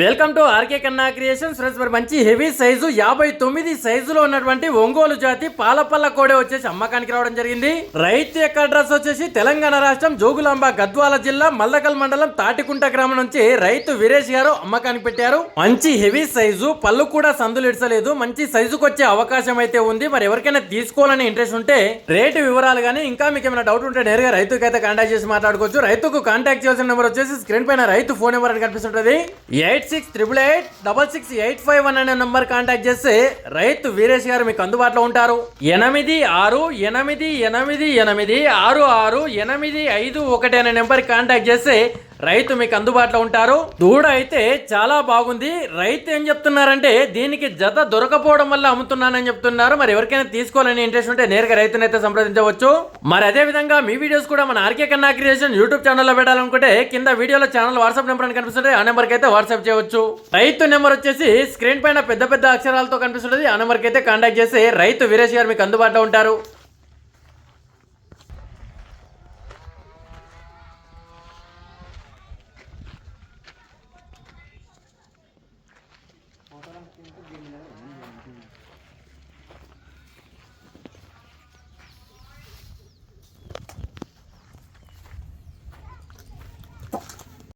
Welcome to RK Kanna creations friends మరి మంచి heavy size యాభై తొమ్మిది సైజులో ఉన్నటువంటి ఒంగోలు జాతి పాలపల్ల కోడే వచ్చేసి అమ్మకానికి రావడం జరిగింది. రైతు యొక్క అడ్రస్ వచ్చేసి తెలంగాణ రాష్ట్రం జోగులాంబ గద్వాల జిల్లా మల్లకల్ మండలం తాటికుంట గ్రామం నుంచి రైతు వీరేష్ గారు అమ్మకానికి పెట్టారు. మంచి హెవీ సైజు పళ్ళు కూడా సందులు ఇడ్చలేదు మంచి సైజుకు వచ్చే అవకాశం అయితే ఉంది. మరి ఎవరికైనా తీసుకోవాలని ఇంట్రెస్ట్ ఉంటే రేటు వివరాలు కానీ ఇంకా మీకు ఏమైనా డౌట్ ఉంటే నేరుగా రైతుకి అయితే కాంటాక్ట్ చేసి మాట్లాడుకోవచ్చు. రైతుకు కాంటాక్ట్ చేయాల్సిన నెంబర్ వచ్చేసి స్క్రీన్ పైన రైతు ఫోన్ నెంబర్ అని కనిపిస్తుంటది. Eight six triple eight double six eight five one అనే నెంబర్ కాంటాక్ట్ చేస్తే రైతు వీరేష్ గారు మీకు అందుబాటులో ఉంటారు. ఎనిమిది ఆరు ఎనిమిది ఎనిమిది ఎనిమిది ఆరు ఆరు ఎనిమిది ఐదు ఒకటి అనే నెంబర్ కాంటాక్ట్ చేస్తే రైతు మీకు అందుబాటులో ఉంటారు. దూడ అయితే చాలా బాగుంది. రైతు ఏం చెప్తున్నారంటే దీనికి జత దొరకపోవడం వల్ల అమ్ముతున్నానని చెప్తున్నారు. మరి ఎవరికైనా తీసుకోవాలని ఇంట్రెస్ట్ ఉంటే నేరుగా రైతునైతే సంప్రదించవచ్చు. మరి అదే విధంగా మీ వీడియోస్ కూడా మన ఆర్కే కన్నా క్రియేషన్ యూట్యూబ్ ఛానల్లో పెట్టాలనుకుంటే కింద వీడియోలో ఛానల్ వాట్సాప్ నెంబర్ అని కనిపిస్తుంటే ఆ నెంబర్కి అయితే వాట్సాప్ చేయవచ్చు. రైతు నెంబర్ వచ్చేసి స్క్రీన్ పైన పెద్ద పెద్ద అక్షరాలతో కనిపిస్తుంది ఆ నెంబర్కి అయితే కాంటాక్ట్ చేసి రైతు వీరేష్ గారు మీకు అందుబాటులో ఉంటారు. Orang pintu dia.